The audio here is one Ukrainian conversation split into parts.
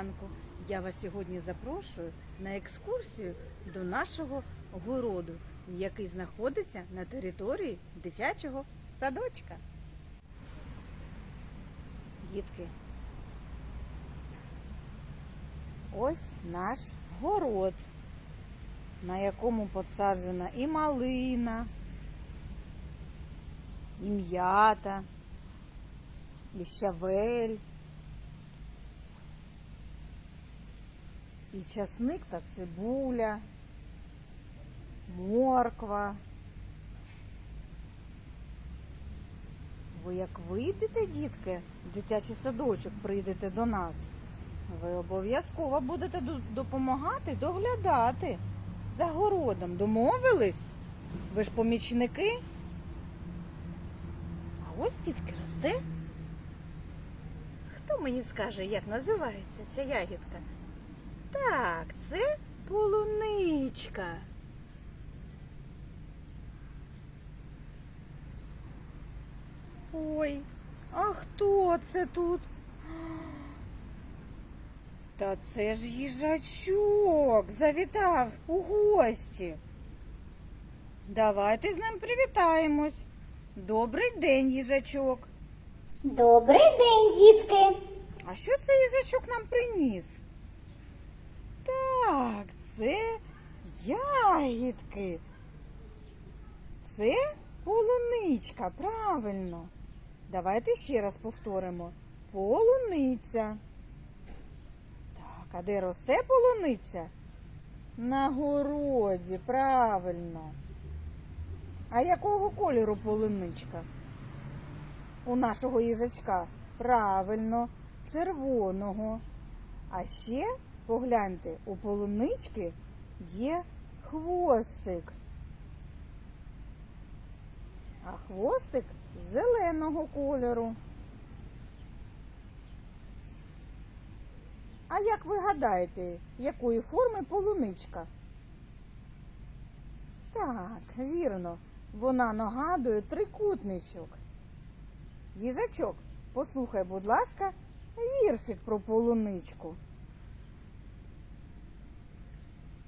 ранку! Я вас сьогодні запрошую на екскурсію до нашого городу, який знаходиться на території дитячого садочка. Дітки, ось наш город, на якому посаджена і малина, і м'ята, і щавель. І часник та цибуля, морква. Ви як вийдете, дітки, в дитячий садочок, прийдете до нас, ви обов'язково будете допомагати, доглядати за городом. Домовились? Ви ж помічники? А ось дітки росте. Хто мені скаже, як називається ця ягідка? Так, це полуничка. Ой, а хто це тут? Та це ж їжачок завітав у гості. Давайте з ним привітаємось. Добрий день, їжачок. Добрий день, дітки. А що цей їжачок нам приніс? Так, це ягідки. Це полуничка, правильно. Давайте ще раз повторимо. Полуниця. Так, а де росте полуниця? На городі, правильно. А якого кольору полуничка? У нашого їжачка? Правильно, червоного. А ще погляньте, у полунички є хвостик. А хвостик зеленого кольору. А як ви гадаєте, якої форми полуничка? Так, вірно, вона нагадує трикутничок. Їжачок, послухай, будь ласка, віршик про полуничку.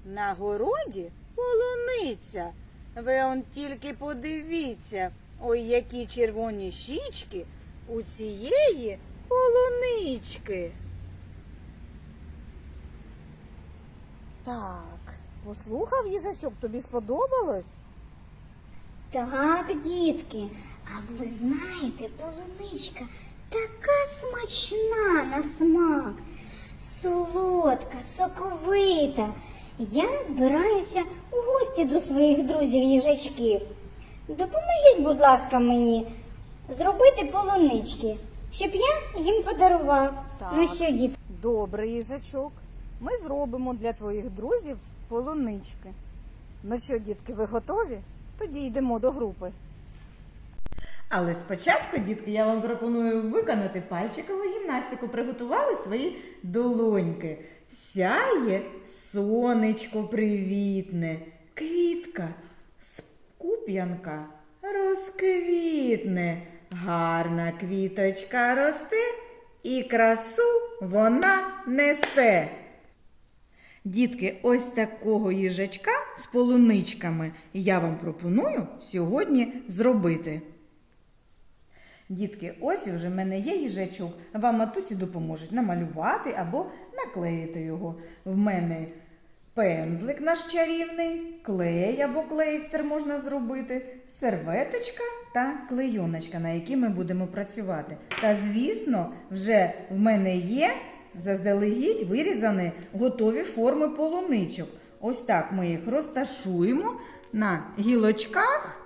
На городі полуниця. Ви он тільки подивіться, ой, які червоні щічки у цієї полунички. Так, послухав їжачок, тобі сподобалось? Так, дітки, а ви знаєте, полуничка така смачна на смак, солодка, соковита. Я збираюся у гості до своїх друзів їжачків. Допоможіть, будь ласка, мені зробити полунички, щоб я їм подарував. Так. Ну що, дід? Добре, їжачок. Ми зробимо для твоїх друзів полунички. Ну що, дітки, ви готові? Тоді йдемо до групи. Але спочатку, дітки, я вам пропоную виконати пальчикову гімнастику. Приготували свої долоньки. Сяє сонечко привітне, квітка, скуп'янка розквітне, гарна квіточка росте і красу вона несе. Дітки, ось такого їжачка з полуничками я вам пропоную сьогодні зробити. Дітки, ось вже в мене є їжачок. Вам матусі допоможуть намалювати або наклеїти його. В мене пензлик наш чарівний, клей або клейстер можна зробити, серветочка та клейоночка, на якій ми будемо працювати. Та, звісно, вже в мене є заздалегідь вирізані готові форми полуничок. Ось так ми їх розташуємо на гілочках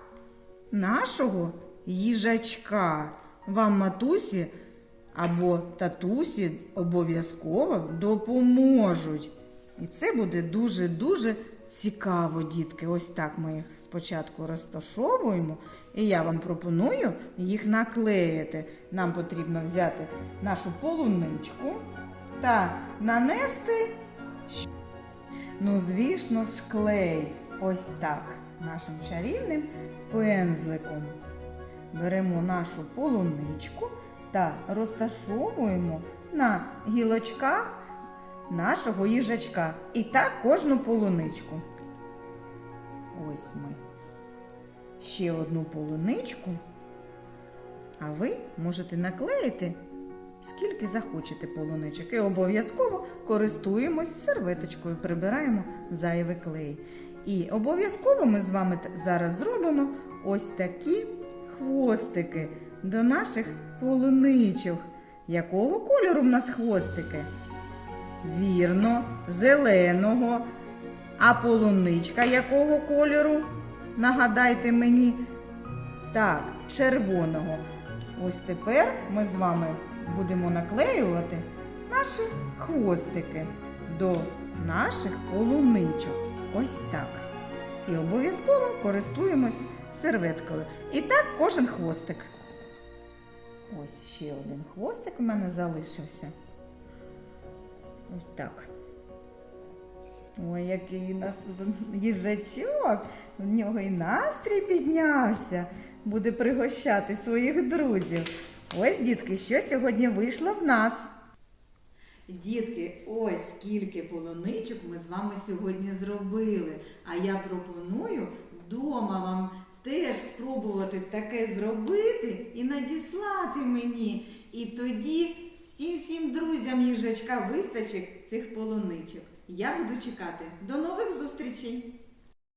нашого їжачка. Вам матусі або татусі обов'язково допоможуть. І це буде дуже-дуже цікаво, дітки. Ось так ми їх спочатку розташовуємо, і я вам пропоную їх наклеїти. Нам потрібно взяти нашу полуничку та нанести Ну, звісно ж, клей. Ось так. Нашим чарівним пензликом. Беремо нашу полуничку та розташовуємо на гілочках нашого їжачка. І так кожну полуничку. Ось ми. Ще одну полуничку. А ви можете наклеїти скільки захочете полуничок. І обов'язково користуємось серветочкою, прибираємо зайвий клей. І обов'язково ми з вами зараз зробимо ось такі хвостики до наших полуничок. Якого кольору в нас хвостики? Вірно, зеленого. А полуничка якого кольору? Нагадайте мені. Так, червоного. Ось тепер ми з вами будемо наклеювати наші хвостики до наших полуничок. Ось так. І обов'язково користуємось серветкою. І так кожен хвостик. Ось ще один хвостик у мене залишився. Ось так. Ой, який у нас їжачок. У нього і настрій піднявся. Буде пригощати своїх друзів. Ось, дітки, що сьогодні вийшло в нас. Дітки, ось скільки полуничок ми з вами сьогодні зробили. А я пропоную вдома вам теж спробувати таке зробити і надіслати мені. І тоді всім всім друзям їжачка вистачить цих полуничок. Я буду чекати. До нових зустрічей!